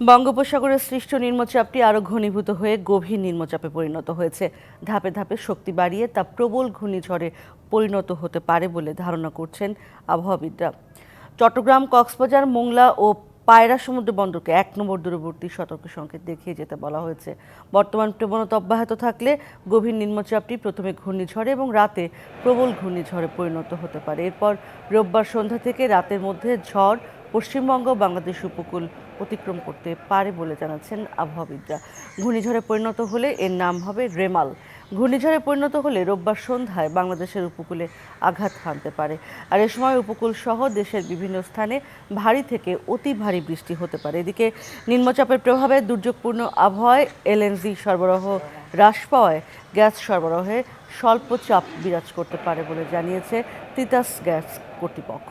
বঙ্গোপসাগরে সৃষ্ট নিম্নচাপটি আরও ঘনীভূত হয়ে গভীর নিম্নচাপে পরিণত হয়েছে। ধাপে ধাপে শক্তি বাড়িয়ে তা প্রবল ঘূর্ণিঝড়ে পরিণত হতে পারে বলে ধারণা করছেন আবহাওয়াবিদরা। চট্টগ্রাম, কক্সবাজার, মোংলা ও পায়রা সমুদ্র বন্দরকে এক নম্বর দূরবর্তী সতর্ক সংকেত দেখিয়ে যেতে বলা হয়েছে। বর্তমান প্রবণতা অব্যাহত থাকলে গভীর নিম্নচাপটি প্রথমে ঘূর্ণিঝড়ে এবং রাতে প্রবল ঘূর্ণিঝড়ে পরিণত হতে পারে। এরপর রোববার সন্ধ্যা থেকে রাতের মধ্যে ঝড়, পশ্চিমবঙ্গ, বাংলাদেশ উপকূল অতিক্রম করতে পারে বলে জানাচ্ছেন আবহাওয়াবিদরা। ঘূর্ণিঝড়ে পরিণত হলে এর নাম হবে রেমাল। ঘূর্ণিঝড়ে পরিণত হলে রোববার সন্ধ্যায় বাংলাদেশের উপকূলে আঘাত হানতে পারে। আর এ সময় উপকূল সহ দেশের বিভিন্ন স্থানে ভারী থেকে অতি ভারী বৃষ্টি হতে পারে। এদিকে নিম্নচাপের প্রভাবে দুর্যোগপূর্ণ আবহাওয়ায় এলএনজি সরবরাহ হ্রাস পাওয়ায় গ্যাস সরবরাহে স্বল্প চাপ বিরাজ করতে পারে বলে জানিয়েছে তিতাস গ্যাস কর্তৃপক্ষ।